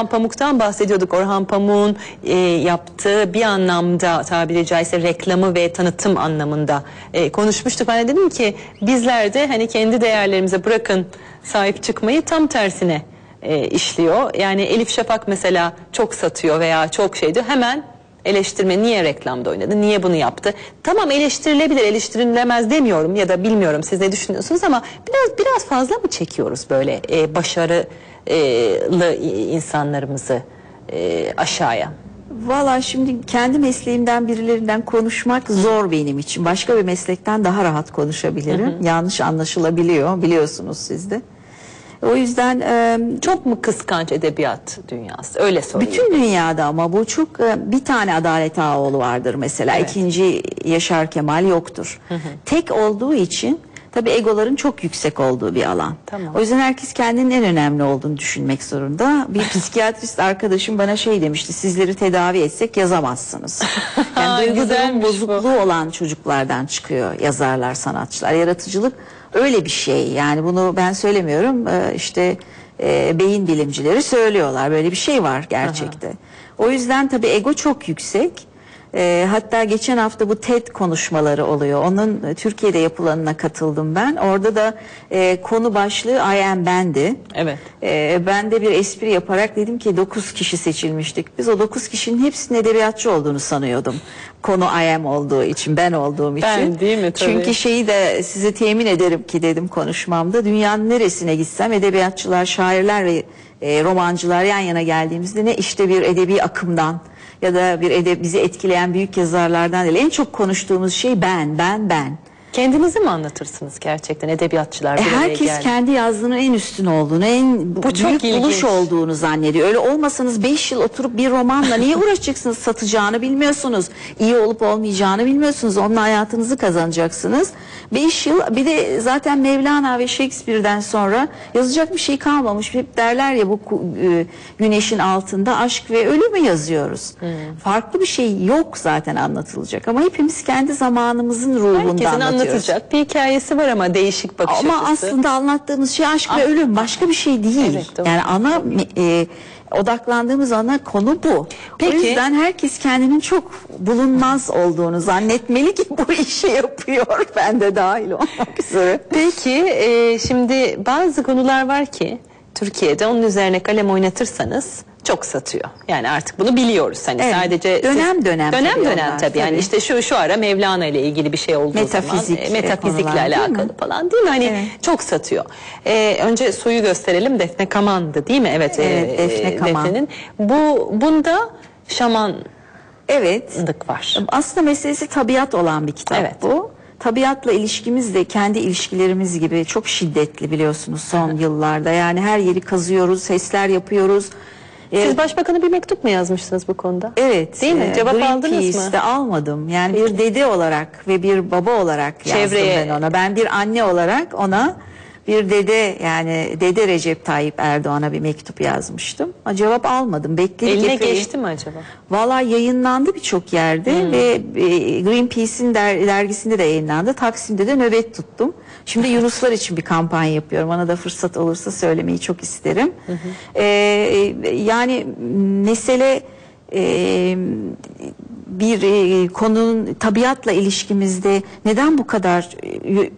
Orhan Pamuk'tan bahsediyorduk. Orhan Pamuk'un e, yaptığı bir anlamda tabiri caizse reklamı ve tanıtım anlamında e, konuşmuştuk. Ben de dedim ki bizler de hani kendi değerlerimize bırakın sahip çıkmayı tam tersine e, işliyor. Yani Elif Şafak mesela çok satıyor veya çok şeydi hemen eleştirme niye reklamda oynadı, niye bunu yaptı? Tamam eleştirilebilir, eleştirilemez demiyorum ya da bilmiyorum siz ne düşünüyorsunuz ama biraz biraz fazla mı çekiyoruz böyle e, başarılı insanlarımızı e, aşağıya? Valla şimdi kendi mesleğimden birilerinden konuşmak zor benim için. Başka bir meslekten daha rahat konuşabilirim. Yanlış anlaşılabiliyor biliyorsunuz siz de. O yüzden e, Çok mu kıskanç edebiyat dünyası? Öyle sorayım. bütün dünyada ama bu çok e, bir tane Adalet Ağaoğlu vardır mesela. Evet. İkinci Yaşar Kemal yoktur. Tek olduğu için tabii egoların çok yüksek olduğu bir alan. Tamam. O yüzden herkes kendinin en önemli olduğunu düşünmek zorunda. Bir psikiyatrist arkadaşım bana şey demişti. Sizleri tedavi etsek yazamazsınız. Yani duygu durum güzelmiş bu. bozukluğu olan çocuklardan çıkıyor yazarlar, sanatçılar. Yaratıcılık öyle bir şey. Yani bunu ben söylemiyorum. Ee, işte e, beyin bilimcileri söylüyorlar. Böyle bir şey var gerçekte. O yüzden tabii ego çok yüksek. Ee, hatta geçen hafta bu TED konuşmaları oluyor. Onun e, Türkiye'de yapılanına katıldım ben. Orada da e, konu başlığı I am bendi. Evet. Ee, ben de bir espri yaparak dedim ki 9 kişi seçilmiştik. Biz o 9 kişinin hepsinin edebiyatçı olduğunu sanıyordum. Konu I am olduğu için, ben olduğum için. Ben değil mi? Tabii. Çünkü şeyi de size temin ederim ki dedim konuşmamda. Dünyanın neresine gitsem edebiyatçılar, şairler ve e, romancılar yan yana geldiğimizde ne işte bir edebi akımdan ya da bir edeb bizi etkileyen büyük yazarlardan değil. En çok konuştuğumuz şey ben, ben, ben. Kendinizi mi anlatırsınız gerçekten edebiyatçılar? E, bir araya herkes geldi? kendi yazdığının en üstün olduğunu, en bu çok büyük ilginç. buluş olduğunu zannediyor. Öyle olmasanız 5 yıl oturup bir romanla niye uğraşacaksınız? Satacağını bilmiyorsunuz. iyi olup olmayacağını bilmiyorsunuz. Onunla hayatınızı kazanacaksınız. 5 yıl bir de zaten Mevlana ve Shakespeare'den sonra yazacak bir şey kalmamış. Hep derler ya bu e, güneşin altında aşk ve ölümü yazıyoruz. Hmm. Farklı bir şey yok zaten anlatılacak ama hepimiz kendi zamanımızın ruhunda Herkesin anlatıyoruz. Anlatacak bir hikayesi var ama değişik bakış Ama açısı. aslında anlattığımız şey aşk ve ölüm başka bir şey değil. Evet, doğru. yani ana e, odaklandığımız ana konu bu. Peki. O yüzden herkes kendinin çok bulunmaz olduğunu zannetmeli ki bu işi yapıyor. Ben de dahil olmak üzere. Peki e, şimdi bazı konular var ki Türkiye'de onun üzerine kalem oynatırsanız çok satıyor. Yani artık bunu biliyoruz. Hani Evet. sadece Dönem dönem dönem tabii dönem onlar, tabii. Yani tabii. işte şu şu ara Mevlana ile ilgili bir şey olduğu Metafizik, zaman e, metafizikle konular alakalı falan değil mi? Hani Evet. çok satıyor. E, önce suyu gösterelim. Defne Kaman'dı değil mi? Evet. e, Evet, Defne Kaman. Defne'nin. Bu bunda şamanlık Evet. var. Aslında meselesi tabiat olan bir kitap Evet. bu. Tabiatla ilişkimiz de kendi ilişkilerimiz gibi çok şiddetli biliyorsunuz son yıllarda. Yani her yeri kazıyoruz, sesler yapıyoruz. Ee, Siz başbakana bir mektup mu yazmıştınız bu konuda? Evet. Değil mi? e, Cevap aldınız mı? Greenpeace'te almadım. Yani bir dede olarak ve bir baba olarak Çevreye- yazdım ben ona. Ben bir anne olarak ona bir dede yani dede Recep Tayyip Erdoğan'a bir mektup yazmıştım. Ama cevap almadım. Bekledik Eline epey. geçti mi acaba? Valla yayınlandı birçok yerde Hmm. ve e, Greenpeace'in der- dergisinde de yayınlandı. Taksim'de de nöbet tuttum. Şimdi Yunuslar için bir kampanya yapıyorum. Bana da fırsat olursa söylemeyi çok isterim. Ee, yani mesele e, bir e, konunun tabiatla ilişkimizde neden bu kadar e,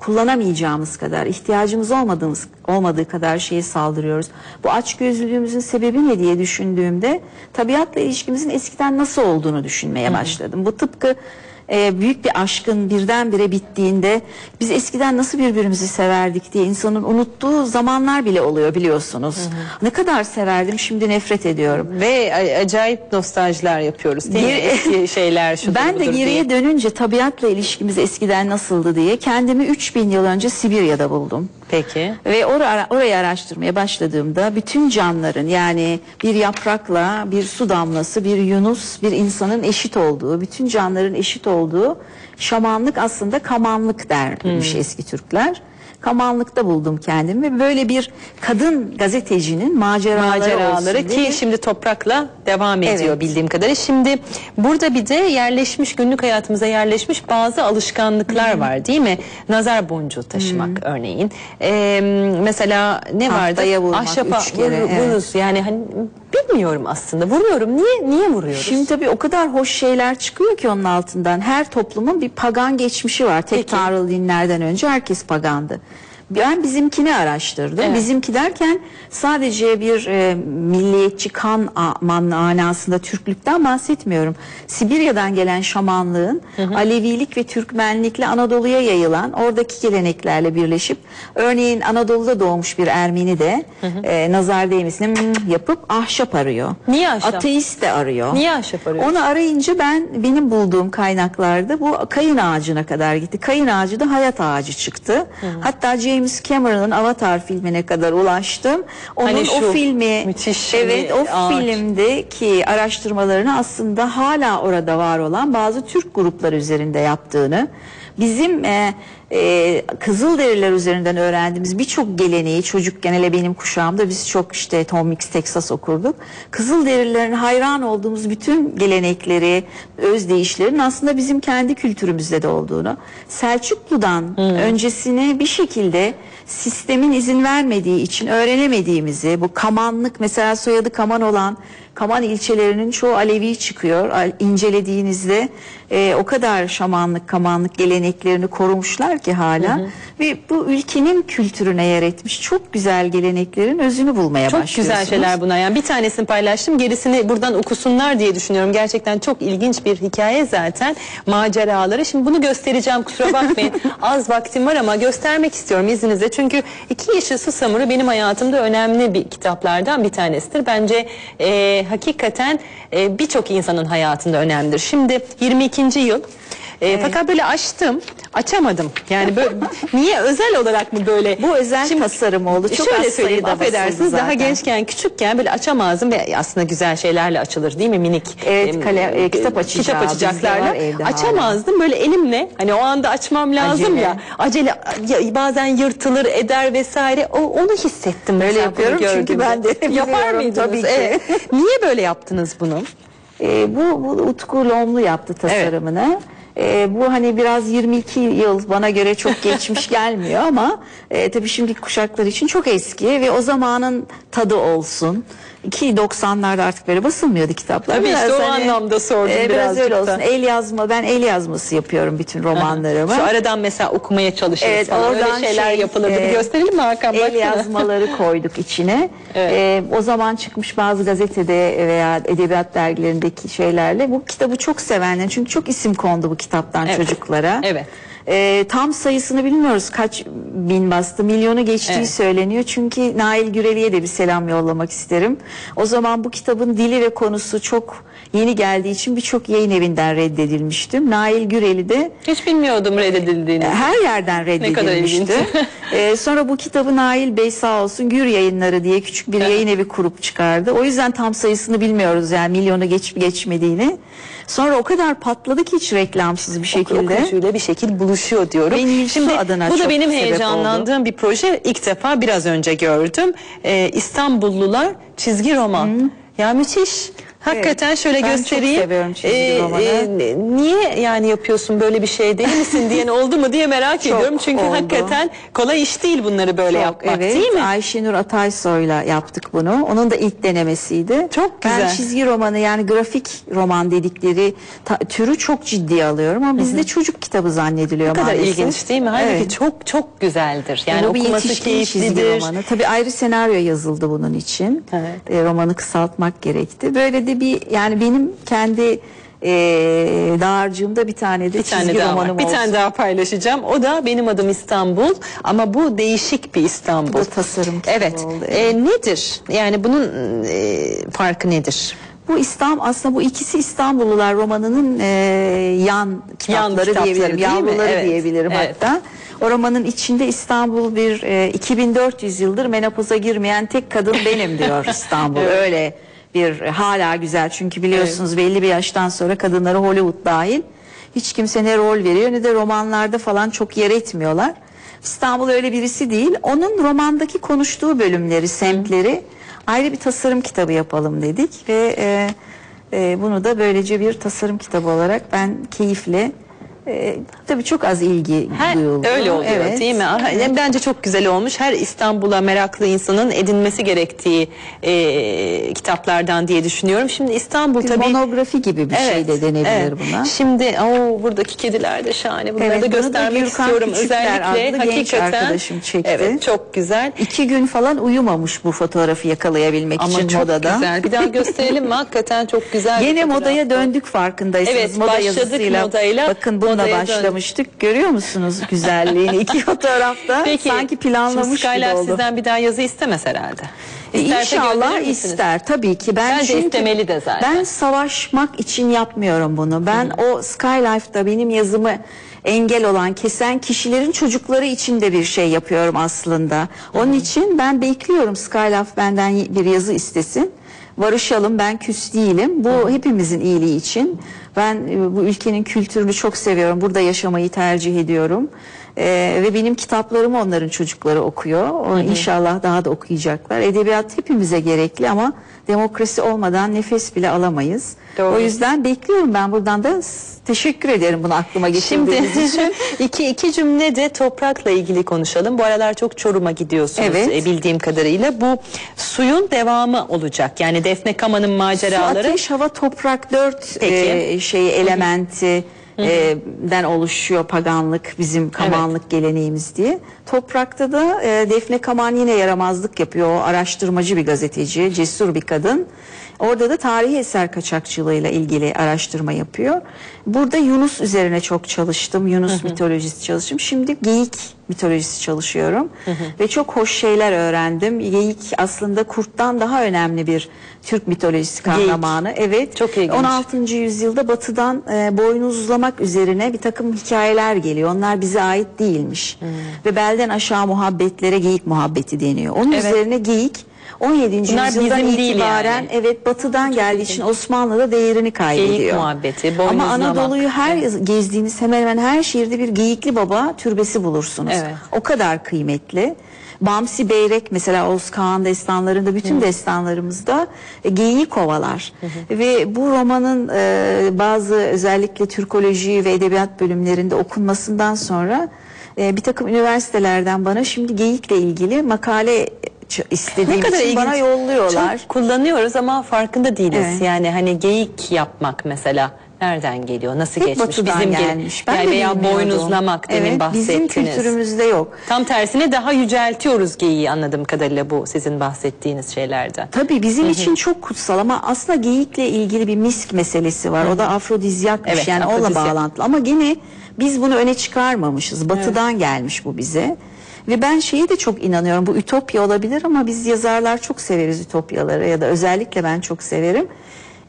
kullanamayacağımız kadar, ihtiyacımız olmadığımız olmadığı kadar şeye saldırıyoruz. Bu açgözlülüğümüzün sebebi ne diye düşündüğümde tabiatla ilişkimizin eskiden nasıl olduğunu düşünmeye başladım. Bu tıpkı e, büyük bir aşkın birdenbire bittiğinde biz eskiden nasıl birbirimizi severdik diye insanın unuttuğu zamanlar bile oluyor biliyorsunuz. Ne kadar severdim şimdi nefret ediyorum. Ve acayip nostaljiler yapıyoruz değil mi? Eski şeyler şudur Ben de geriye diye. dönünce tabiatla ilişkimiz eskiden nasıldı diye kendimi 3000 yıl önce Sibirya'da buldum. Peki. Ve or orayı araştırmaya başladığımda bütün canlıların yani bir yaprakla bir su damlası, bir yunus, bir insanın eşit olduğu, bütün canlıların eşit olduğu şamanlık aslında kamanlık dermiş eski Türkler. Kamanlıkta buldum kendimi böyle bir kadın gazetecinin maceraları, maceraları olsun ki şimdi toprakla devam ediyor Evet. bildiğim kadarıyla. Şimdi burada bir de yerleşmiş günlük hayatımıza yerleşmiş bazı alışkanlıklar var değil mi? Nazar boncuğu taşımak örneğin. Ee, mesela ne vardı? Tahtaya vurmak Ahşapa üç kere, vur- evet. vururuz. Yani hani bilmiyorum aslında. Vuruyorum. Niye niye vuruyoruz? Şimdi tabii o kadar hoş şeyler çıkıyor ki onun altından. Her toplumun bir pagan geçmişi var. Tek Peki. tanrılı dinlerden önce herkes pagandı. Ben bizimkini araştırdım. Evet. Bizimki derken sadece bir e, milliyetçi kan manasında Türklükten bahsetmiyorum. Sibirya'dan gelen şamanlığın Alevilik ve Türkmenlikle Anadolu'ya yayılan oradaki geleneklerle birleşip örneğin Anadolu'da doğmuş bir Ermeni de e, nazar değmesine yapıp ahşap arıyor. Niye ahşap? Ateist de arıyor. Niye ahşap arıyor? Onu arayınca ben benim bulduğum kaynaklarda bu kayın ağacına kadar gitti. Kayın ağacı da hayat ağacı çıktı. Hatta James Cameron'ın Avatar filmine kadar ulaştım. Onun Hani şu o filmi müthiş evet o ağaç. filmdeki araştırmalarını aslında hala orada var olan bazı Türk grupları üzerinde yaptığını bizim e, e, Kızılderililer üzerinden öğrendiğimiz birçok geleneği çocukken hele benim kuşağımda biz çok işte Tom Mix Texas okurduk. Kızılderililerin hayran olduğumuz bütün gelenekleri, özdeyişlerin aslında bizim kendi kültürümüzde de olduğunu, Selçuklu'dan öncesine bir şekilde sistemin izin vermediği için öğrenemediğimizi, bu kamanlık mesela soyadı kaman olan Kaman ilçelerinin çoğu Alevi çıkıyor. İncelediğinizde e, o kadar şamanlık, kamanlık geleneklerini korumuşlar ki hala. Ve bu ülkenin kültürüne yer etmiş çok güzel geleneklerin özünü bulmaya Çok başlıyorsunuz. güzel şeyler bunlar. Yani bir tanesini paylaştım. Gerisini buradan okusunlar diye düşünüyorum. Gerçekten çok ilginç bir hikaye zaten. Maceraları. Şimdi bunu göstereceğim. Kusura bakmayın. Az vaktim var ama göstermek istiyorum izninizle. Çünkü iki Yeşil Susamuru benim hayatımda önemli bir kitaplardan bir tanesidir. Bence e, hakikaten e, birçok insanın hayatında önemlidir. Şimdi 22. yıl. E, Fakat böyle açtım. Açamadım. Yani böyle niye özel olarak mı böyle? Bu özel tasarım oldu. Çok şöyle söyleyeyim affedersiniz basıldı daha zaten. gençken küçükken böyle açamazdım ve aslında güzel şeylerle açılır değil mi minik? Evet, em, kale- e, kitap Kitap açacağı açacaklarla. hala. Açamazdım böyle elimle hani o anda açmam lazım Acele. ya. Acele ya, bazen yırtılır eder vesaire. O, onu hissettim. Böyle yapıyorum çünkü ben de Yapar mıydınız? tabii ki. Evet. Niye böyle yaptınız bunu? E, bu, bu Utku Lomlu yaptı tasarımını. E, bu hani biraz 22 yıl bana göre çok geçmiş gelmiyor ama e, tabii şimdiki kuşaklar için çok eski ve o zamanın tadı olsun. Ki 90'larda artık böyle basılmıyordu kitaplar. Tabii işte o anlamda sordum e, biraz öyle da. olsun. El yazma ben el yazması yapıyorum bütün romanlarımı. Şu aradan mesela okumaya çalışırız Evet, falan. Öyle oradan şeyler şey, yapılırdı. Bir e, gösterelim mi Hakan? El Baksana. yazmaları koyduk içine. Evet. Ee, o zaman çıkmış bazı gazetede veya edebiyat dergilerindeki şeylerle bu kitabı çok sevenler çünkü çok isim kondu bu kitaptan Evet. çocuklara. Evet. Ee, tam sayısını bilmiyoruz kaç bin bastı milyonu geçtiği Evet. söyleniyor çünkü Nail Güreli'ye de bir selam yollamak isterim. O zaman bu kitabın dili ve konusu çok yeni geldiği için birçok yayın evinden reddedilmiştim. Nail Güreli de Hiç bilmiyordum reddedildiğini. her yerden Ne kadar ilginç. reddedilmişti. Ee, sonra bu kitabı Nail Bey sağ olsun Gür Yayınları diye küçük bir yayın evi kurup çıkardı. O yüzden tam sayısını bilmiyoruz yani milyonu geçip geçmediğini. Sonra o kadar patladı ki hiç reklamsız bir şekilde. okuyucuyla bir şekil buluşuyor diyorum. Nilsu Şimdi adına bu da benim heyecanlandığım bir proje. İlk defa biraz önce gördüm. Ee, İstanbullular çizgi roman. Ya müthiş. Hakikaten şöyle Ben çok göstereyim. seviyorum çizgi Ee, romanı. e, niye yani yapıyorsun böyle bir şey değil misin diyen oldu mu diye merak Çok ediyorum. Çünkü oldu. hakikaten kolay iş değil bunları böyle Çok, yapmak evet. değil mi? Ayşenur Ataysoy'la yaptık bunu. Onun da ilk denemesiydi. Çok Ben güzel. çizgi romanı yani grafik roman dedikleri ta- türü çok ciddiye alıyorum ama bizde çocuk kitabı zannediliyor Ne kadar maalesef. ilginç değil mi? Halbuki Evet. çok çok güzeldir. Yani bu bir okuması keyiflidir. romanı. Tabii ayrı senaryo yazıldı bunun için. Evet. E, romanı kısaltmak gerekti. Böyle de bir yani benim kendi e, dağarcığımda bir tane de Bir çizgi tane daha romanım var. Bir olsun. tane daha paylaşacağım. O da benim adım İstanbul ama bu değişik bir İstanbul. Bu da tasarım Evet. oldu, Ee, nedir? Yani bunun e, farkı nedir? Bu İslam aslında bu ikisi İstanbullular romanının e, yan kitapları diyebilirim. Yavruları Evet, diyebilirim evet. hatta. O romanın içinde İstanbul bir e, 2400 yıldır menopoza girmeyen tek kadın benim diyor İstanbul. Öyle bir hala güzel çünkü biliyorsunuz belli bir yaştan sonra kadınları Hollywood dahil hiç kimse ne rol veriyor ne de romanlarda falan çok yer etmiyorlar. İstanbul öyle birisi değil. Onun romandaki konuştuğu bölümleri, semtleri ayrı bir tasarım kitabı yapalım dedik ve e, e, bunu da böylece bir tasarım kitabı olarak ben keyifle e, tabii çok az ilgi Her, duyuldu. öyle oluyor Evet. değil mi? Yani Bence çok güzel olmuş. Her İstanbul'a meraklı insanın edinmesi gerektiği e, kitaplardan diye düşünüyorum. Şimdi İstanbul Bir tabii... monografi gibi bir şey de denebilir evet. buna. Şimdi o buradaki kediler de şahane. Bunları Evet, da da göstermek Gürkan istiyorum. Özellikle hakikaten arkadaşım çekti. Evet, çok güzel. İki gün falan uyumamış bu fotoğrafı yakalayabilmek Ama için çok modada. güzel. Bir daha gösterelim mi? Hakikaten çok güzel. Yine modaya döndük farkındaysanız. Evet, Moda başladık yazısıyla. modayla, Bakın bununla döndük. başlamıştık. Görüyor musunuz güzelliğini? İki fotoğrafta Peki, sanki planlamış gibi oldu. sizden bir daha yazı istemez herhalde. E, İsterse İnşallah ister tabii ki. Ben Bence çünkü istemeli de zaten. Ben savaşmak için yapmıyorum bunu. Ben o Skylife'da benim yazımı engel olan, kesen kişilerin çocukları için de bir şey yapıyorum aslında. Onun için ben bekliyorum Skylife benden bir yazı istesin. Barışalım ben küs değilim. Bu hepimizin iyiliği için. Ben e, bu ülkenin kültürünü çok seviyorum. Burada yaşamayı tercih ediyorum. Ee, ve benim kitaplarımı onların çocukları okuyor. O, İnşallah daha da okuyacaklar. Edebiyat hepimize gerekli ama demokrasi olmadan nefes bile alamayız. Doğru. O yüzden bekliyorum ben buradan da teşekkür ederim bunu aklıma Şimdi getirdiğiniz için. iki, iki cümle de toprakla ilgili konuşalım. Bu aralar çok Çorum'a gidiyorsunuz Evet. e, bildiğim kadarıyla. Bu suyun devamı olacak. Yani Defne Kama'nın Su, maceraları. ateş, hava, toprak dört Peki. e, şey elementi e, den oluşuyor paganlık bizim kamanlık geleneğimiz diye. Toprakta da e, Defne Kaman yine yaramazlık yapıyor. Araştırmacı bir gazeteci, cesur bir kadın. Orada da tarihi eser kaçakçılığıyla ilgili araştırma yapıyor. Burada Yunus üzerine çok çalıştım. Yunus mitolojisi çalıştım. Şimdi geyik mitolojisi çalışıyorum. Ve çok hoş şeyler öğrendim. Geyik aslında kurttan daha önemli bir Türk mitolojisi Geyik. kahramanı. Evet. Çok ilginç. 16. yüzyılda batıdan e, boynuzlamak üzerine bir takım hikayeler geliyor. Onlar bize ait değilmiş. Ve belden aşağı muhabbetlere geyik muhabbeti deniyor. Onun Evet. üzerine geyik 17. Bunlar yüzyıldan bizim değil itibaren yani. evet batıdan geldiği için Osmanlı'da değerini kaybediyor. Geyik muhabbeti, Ama. Anadolu'yu her gezdiğiniz hemen hemen her şehirde bir geyikli baba türbesi bulursunuz. Evet. O kadar kıymetli. Bamsi Beyrek mesela Oğuz Kağan destanlarında bütün destanlarımızda e, geyiği kovalar. Ve bu romanın e, bazı özellikle Türkoloji ve edebiyat bölümlerinde okunmasından sonra e, bir takım üniversitelerden bana şimdi geyikle ilgili makale istediğim için bana yolluyorlar. Çok kullanıyoruz ama farkında değiliz. Evet. Yani hani geyik yapmak mesela nereden geliyor? Nasıl Hep geçmiş? batıdan gel- gelmiş. Ben yani veya boynuzlamak demin evet, bahsettiniz. Bizim kültürümüzde yok. Tam tersine daha yüceltiyoruz geyiği anladığım kadarıyla bu sizin bahsettiğiniz şeylerden. Tabii bizim için çok kutsal ama aslında geyikle ilgili bir misk meselesi var. O da afrodizyakmış Evet, yani onunla afrodizyak. bağlantılı. Ama gene biz bunu öne çıkarmamışız. Batıdan gelmiş bu bize. Ve ben şeye de çok inanıyorum. Bu ütopya olabilir ama biz yazarlar çok severiz ütopyaları ya da özellikle ben çok severim.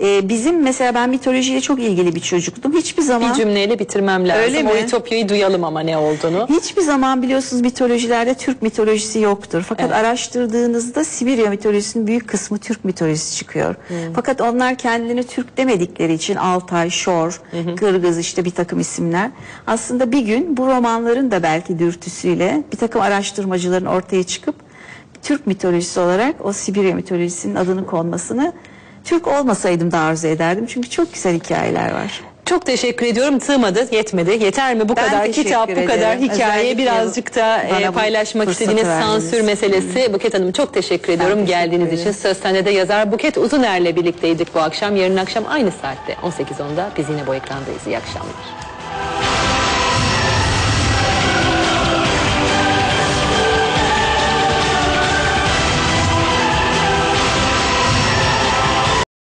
Ee, bizim mesela ben mitolojiyle çok ilgili bir çocuktum. Hiçbir zaman Bir cümleyle bitirmem lazım. Öyle o mi? ütopyayı duyalım ama ne olduğunu. Hiçbir zaman biliyorsunuz mitolojilerde Türk mitolojisi yoktur. Fakat araştırdığınızda Sibirya mitolojisinin büyük kısmı Türk mitolojisi çıkıyor. Fakat onlar kendilerini Türk demedikleri için Altay, Şor, Kırgız işte bir takım isimler. Aslında bir gün bu romanların da belki dürtüsüyle bir takım araştırmacıların ortaya çıkıp Türk mitolojisi olarak o Sibirya mitolojisinin adını konmasını Türk olmasaydım da arzu ederdim. Çünkü çok güzel hikayeler var. Çok teşekkür ediyorum. Sığmadı, yetmedi. Yeter mi bu Ben kadar teşekkür kitap, bu kadar ederim. hikaye Özellikle birazcık da e, paylaşmak istediğiniz verdiniz. sansür meselesi. Buket Hanım çok teşekkür ediyorum teşekkür geldiğiniz ederim. için. Söz Sende'de yazar Buket Uzuner'le birlikteydik bu akşam. Yarın akşam aynı saatte 18.10'da biz yine bu ekrandayız. İyi akşamlar.